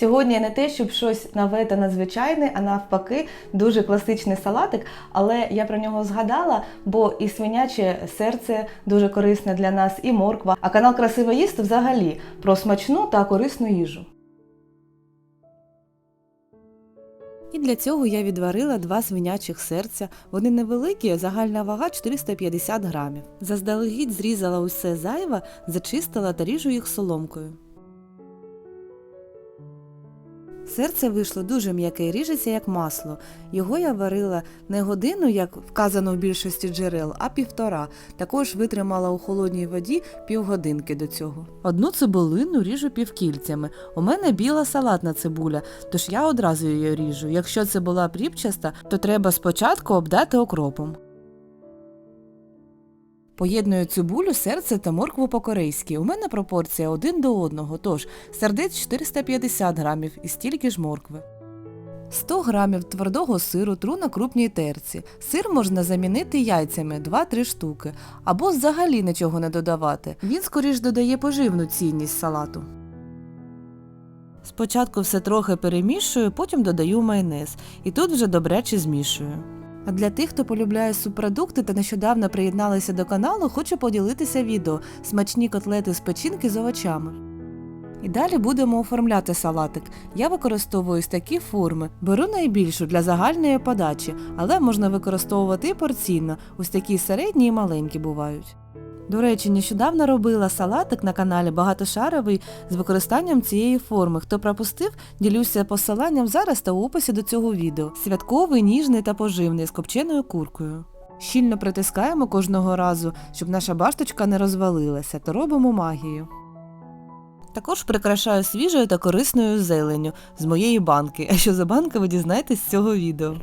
Сьогодні не те, щоб щось нове та надзвичайне, а навпаки, дуже класичний салатик, але я про нього згадала, бо і свиняче серце дуже корисне для нас, і морква. А канал Красиво їсти взагалі про смачну та корисну їжу. І для цього я відварила два свинячих серця. Вони невеликі, загальна вага 450 грамів. Заздалегідь зрізала усе зайве, зачистила та ріжу їх соломкою. Серце вийшло дуже м'яке ріжеться як масло. Його я варила не годину, як вказано в більшості джерел, а півтора. Також витримала у холодній воді півгодинки до цього. Одну цибулину ріжу півкільцями. У мене біла салатна цибуля, тож я одразу її ріжу. Якщо це була пріпчаста, то треба спочатку обдати окропом. Поєдную цибулю, серце та моркву по-корейськи. У мене пропорція один до одного, тож сердець 450 грамів і стільки ж моркви. 100 грамів твердого сиру тру на крупній терці. Сир можна замінити яйцями 2-3 штуки, або взагалі нічого не додавати. Він скоріш додає поживну цінність салату. Спочатку все трохи перемішую, потім додаю майонез, і тут вже добряче змішую. А для тих, хто полюбляє субпродукти та нещодавно приєдналися до каналу, хочу поділитися відео смачні котлети з печінки з овочами. І далі будемо оформляти салатик. Я використовую такі форми. Беру найбільшу для загальної подачі, але можна використовувати і порційно. Ось такі середні і маленькі бувають. До речі, нещодавно робила салатик на каналі багатошаровий з використанням цієї форми. Хто пропустив, ділюся посиланням зараз та у описі до цього відео. Святковий, ніжний та поживний з копченою куркою. Щільно притискаємо кожного разу, щоб наша башточка не розвалилася, та робимо магію. Також прикрашаю свіжою та корисною зеленню з моєї банки. А що за банка, ви дізнаєтесь з цього відео.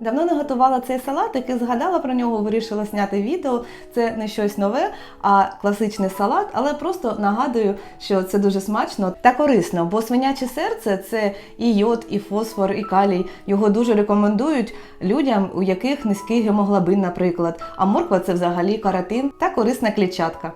Давно не готувала цей салатик і згадала про нього, вирішила зняти відео. Це не щось нове, а класичний салат, але просто нагадую, що це дуже смачно та корисно, бо свиняче серце це і йод, і фосфор, і калій. Його дуже рекомендують людям, у яких низький гемоглобин, наприклад. А морква це взагалі каротин та корисна клітчатка.